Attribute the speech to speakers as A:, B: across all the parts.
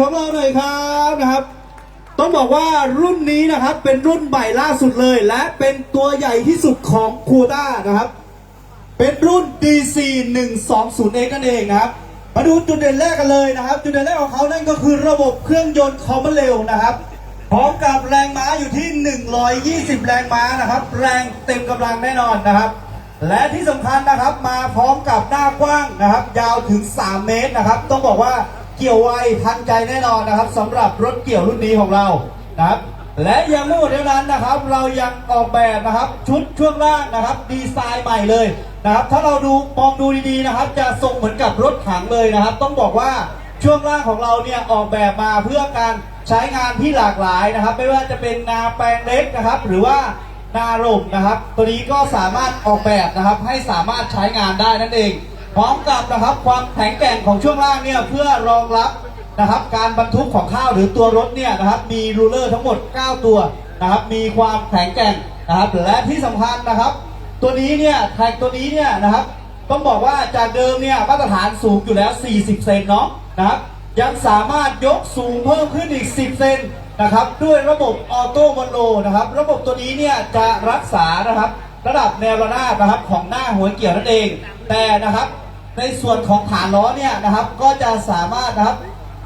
A: ของเราหน่อยครับนะครับ ต้องบอกว่ารุ่นนี้นะครับเป็นรุ่นใหม่ล่าสุดเลย และเป็นตัวใหญ่ที่สุดของคูต้านะครับ เป็นรุ่น DC 1 2 0 X นั่นเองนะครับ มาดูจุดเด่นแรกกันเลยนะครับ จุดเด่นแรกของเขานั่นก็คือระบบเครื่องยนต์คอมเบเร็วนะครับพร้อมกับแรงม้าอยู่ที่ 120 แรงม้านะครับ แรงเต็มกำลังแน่นอนนะครับ และที่สำคัญนะครับมาพร้อมกับหน้ากว้างนะครับ ยาวถึง 3 เมตรนะครับ ต้องบอกว่า เกี่ยวไวทันใจแน่นอนนะครับสำหรับรถเกี่ยวรุ่นนี้ของเรานะครับ และยังไม่หมดเท่านั้นนะครับ เรายังออกแบบนะครับชุดช่วงล่างนะครับ ดีไซน์ใหม่เลยนะครับ ถ้าเราดูมองดูดีๆนะครับ จะทรงเหมือนกับรถถังเลยนะครับ ต้องบอกว่าช่วงล่างของเราเนี่ยออกแบบมาเพื่อการใช้งานที่หลากหลายนะครับ ไม่ว่าจะเป็นนาแปลงเล็กนะครับ หรือว่านาร่มนะครับ ตัวนี้ก็สามารถออกแบบนะครับให้สามารถใช้งานได้นั่นเอง พร้อมกับนะครับความแข็งแกร่งของช่วงล่างเนี่ยเพื่อรองรับนะครับการบรรทุกของข้าวหรือตัวรถเนี่ยนะครับมีรูเลอร์ทั้งหมด 9 ตัวนะครับมีความแข็งแกร่งนะครับและที่สำคัญนะครับ ตัวนี้เนี่ยแท็กตัวนี้เนี่ยนะครับต้องบอกว่าจากเดิมเนี่ยมาตรฐานสูงอยู่แล้ว 40 เซนเนาะนะครับยังสามารถยกสูงเพิ่มขึ้นอีก 10 เซนนะครับด้วยระบบออโต้วันโลนะครับระบบตัวนี้เนี่ยจะรักษานะครับระดับแนวระนาบนะครับของหน้าหัวเกี่ยวนั่นเอง แต่นะครับ ในส่วนของฐานล้อเนี่ยนะครับ ก็จะสามารถนะครับ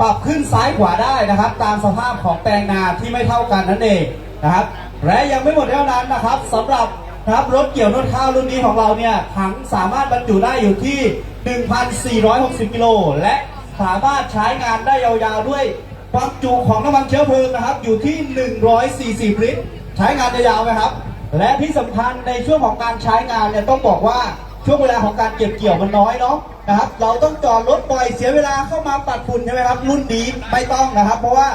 A: ปรับขึ้นซ้ายขวาได้นะครับ ตามสภาพของแปลงนาที่ไม่เท่ากันนั่นเองนะครับ และยังไม่หมดเท่านั้นนะครับสำหรับนะครับรถเกี่ยวนวดข้าวรุ่นนี้ของเราเนี่ยถังสามารถบรรจุได้อยู่ที่ 1,460 กิโลและสามารถใช้งานได้ยาวๆด้วยความจุของน้ำมันเชื้อเพลิงนะครับ อยู่ที่ 140 ลิตร ใช้งานยาวๆไหมครับ และที่สำคัญในช่วงของการใช้งานเนี่ยต้องบอกว่า ช่วงเวลาของการเก็บเกี่ยวมันน้อยเนาะนะครับ เราต้องจอดรถบ่อยเสียเวลาเข้ามาปัดฝุ่นใช่ไหมครับ รุ่นนี้ไม่ต้องนะครับ เพราะว่า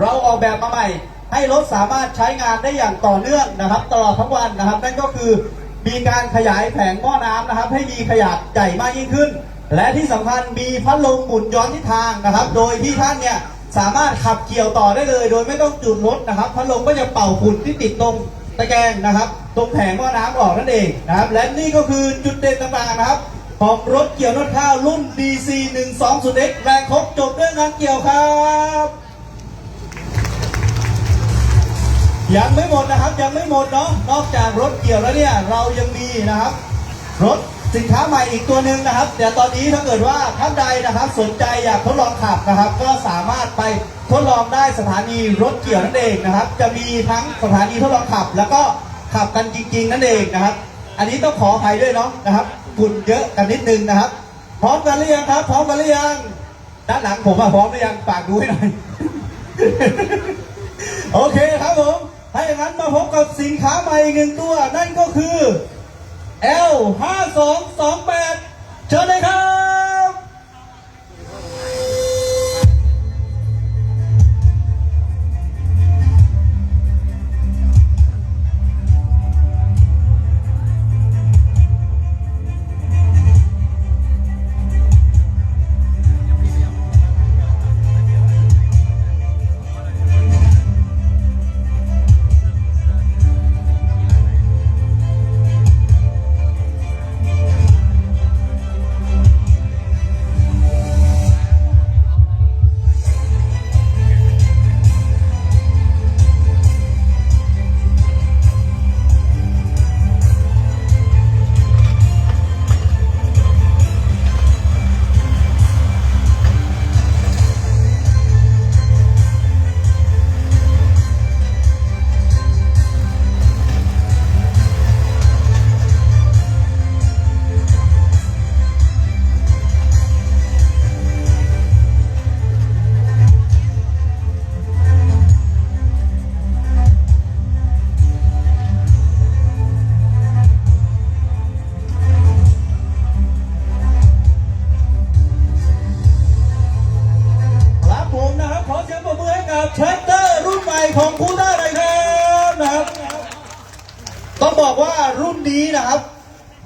A: เราออกแบบมาใหม่ ให้รถสามารถใช้งานได้อย่างต่อเนื่องนะครับ ตลอดทั้งวันนะครับ นั่นก็คือมีการขยายแผงหม้อน้ำนะครับ ให้มีขนาดใหญ่มากยิ่งขึ้น และที่สำคัญมีพัดลมหมุนย้อนทิศทางนะครับ โดยที่ท่านเนี่ยสามารถขับเกี่ยวต่อได้เลย โดยไม่ต้องจุดรถนะครับ พัดลมก็จะเป่าฝุ่นที่ติดตรงตะแกรงนะครับ ตรงแผงหม้อน้ำออกนั่นเองนะครับ และนี่ก็คือจุดเด่นต่างๆนะครับ ของรถเกี่ยวนวดข้าวรุ่น DC 1 2 0 X แรงครบจบด้วยงานเกี่ยวครับยังไม่หมดนะครับยังไม่หมดเนาะนอกจากรถเกี่ยวแล้วเนี่ยเรายังมีนะครับ รถสินค้าใหม่อีกตัวหนึ่งนะครับเดี๋ยวตอนนี้ถ้าเกิดว่าท่านใดนะครับ สนใจอยากทดลองขับนะครับ ก็สามารถไปทดลองได้สถานีรถเกี่ยวนั่นเองนะครับ จะมีทั้งสถานีทดลองขับ แล้วก็ ขับกันจริง ๆ นั่นเองนะครับ อันนี้ต้องขออภัยด้วยเนาะนะครับฝุ่นเยอะกันนิดนึงนะครับ พร้อมกันหรือยังครับ พร้อมกันหรือยังด้านหลังผมอะพร้อมหรือยังฝากดูให้หน่อยโอเคครับผมถ้าอย่างนั้นมาพบกับสินค้าใหม่หนึ่งตัว นั่นก็คือ L 5 2 2 8 เชิญเลยครับ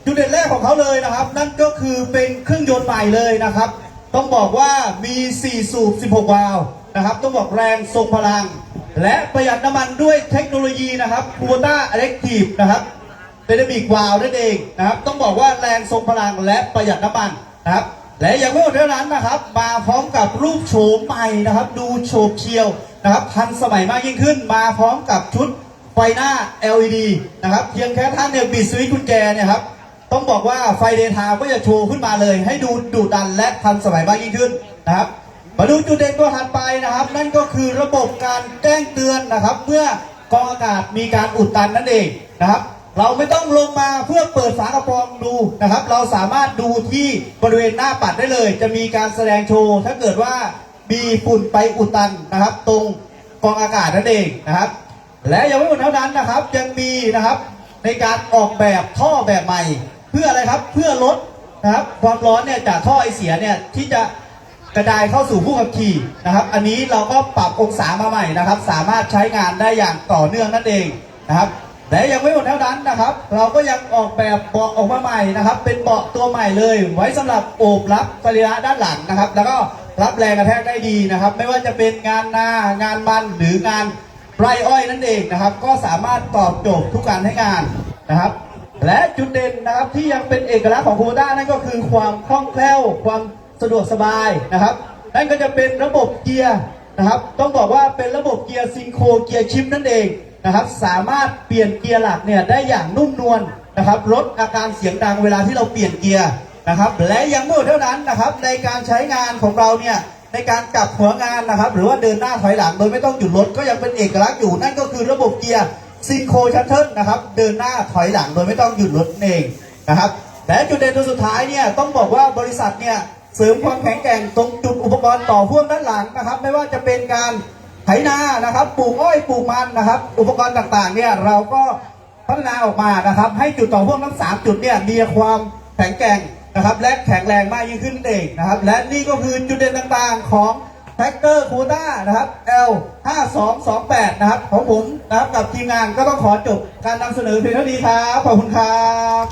A: จุดเด่นแรกของเขาเลยนะครับ นั่นก็คือเป็นเครื่องยนต์ใหม่เลยนะครับ ต้องบอกว่ามี 4 สูบ 16 วาล์วนะครับ ต้องบอกแรงทรงพลัง และประหยัดน้ำมันด้วยเทคโนโลยีนะครับคูต้าอเล็กทีฟนะครับเดนมิกวาลนั่นเองนะครับ ต้องบอกว่าแรงทรงพลังและประหยัดน้ำมันนะครับ และยังไม่หมดเท่านั้นนะครับ มาพร้อมกับรูปโฉมใหม่นะครับ ดูโฉบเชียวนะครับทันสมัยมากยิ่งขึ้น มาพร้อมกับชุดไฟหน้า LED นะครับ เพียงแค่ท่านเนี่ยบิดสวิตช์กุญแจเนี่ยครับ ต้องบอกว่าไฟเดทม์ก็จะโชว์ขึ้นมาเลย ให้ดูดุดันและทันสมัยมากยิ่งขึ้นนะครับ มาดูจุดเด่นตัวถัดไปนะครับ นั่นก็คือระบบการแจ้งเตือนนะครับ เมื่อกองอากาศมีการอุดตันนั่นเองนะครับ เราไม่ต้องลงมาเพื่อเปิดฝากระโปรงดูนะครับ เราสามารถดูที่บริเวณหน้าปัดได้เลย จะมีการแสดงโชว์ถ้าเกิดว่ามีฝุ่นไปอุดตันนะครับ ตรงกองอากาศนั่นเองนะครับ และยังไม่หมดเท่านั้นนะครับยังมีนะครับในการออกแบบท่อแบบใหม่ พื่ออะไรครับเพื่อลดนะครับความร้อนเนี่ยจากท่อไอเสียเนี่ยที่จะกระจายเข้าสู่ผู้ขับขี่นะครับ อันนี้เราก็ปรับองศามาใหม่นะครับ สามารถใช้งานได้อย่างต่อเนื่องนั่นเองนะครับและยังไม่หมดเท่านั้นนะครับ เราก็ยังออกแบบเบาะออกมาใหม่นะครับ เป็นเบาะตัวใหม่เลย ไว้สำหรับโอบรับสรีระด้านหลังนะครับ แล้วก็รับแรงกระแทกได้ดีนะครับ ไม่ว่าจะเป็นงานนางานมันหรืองานไรอ้อยนั่นเองนะครับ ก็สามารถตอบโจทย์ทุกการให้งานนะครับ และจุดเด่นนะครับที่ยังเป็นเอกลักษณ์ของโคด้านั่นก็คือความคล่องแคล่ว ความสะดวกสบายนะครับ นั่นก็จะเป็นระบบเกียร์นะครับ ต้องบอกว่าเป็นระบบเกียร์ซิงโครเกียร์ชิปนั่นเองนะครับ สามารถเปลี่ยนเกียร์หลักเนี่ยได้อย่างนุ่มนวลนะครับลดอาการเสียงดังเวลาที่เราเปลี่ยนเกียร์นะครับ และยังไม่หมดเท่านั้นนะครับ ในการใช้งานของเราเนี่ยในการกลับหัวงานนะครับ หรือว่าเดินหน้าถอยหลังโดยไม่ต้องหยุดรถก็ยังเป็นเอกลักษณ์อยู่นั่นก็คือระบบเกียร์ ซิงโครชัตเทิลนะครับ เดินหน้าถอยหลังโดยไม่ต้องหยุดรถเองนะครับและจุดเด่นตัวสุดท้ายเนี่ยต้องบอกว่าบริษัทเนี่ยเสริมความแข็งแกร่งตรงจุดอุปกรณ์ต่อพ่วงด้านหลังนะครับ ไม่ว่าจะเป็นการไถนานะครับปลูกอ้อยปลูกมันนะครับ อุปกรณ์ต่างๆเนี่ยเราก็พัฒนาออกมานะครับ ให้จุดต่อพ่วงทั้งสามจุดเนี่ยมีความแข็งแกร่งนะครับ และแข็งแรงมากยิ่งขึ้นเองนะครับ และนี่ก็คือจุดเด่นต่างๆของ แท็กเกอร์คูด้านะครับ L 5228นะครับของผมนะครับกับทีมงานก็ต้องขอจบการนำเสนอเพียงเท่านี้ครับ ขอบคุณครับ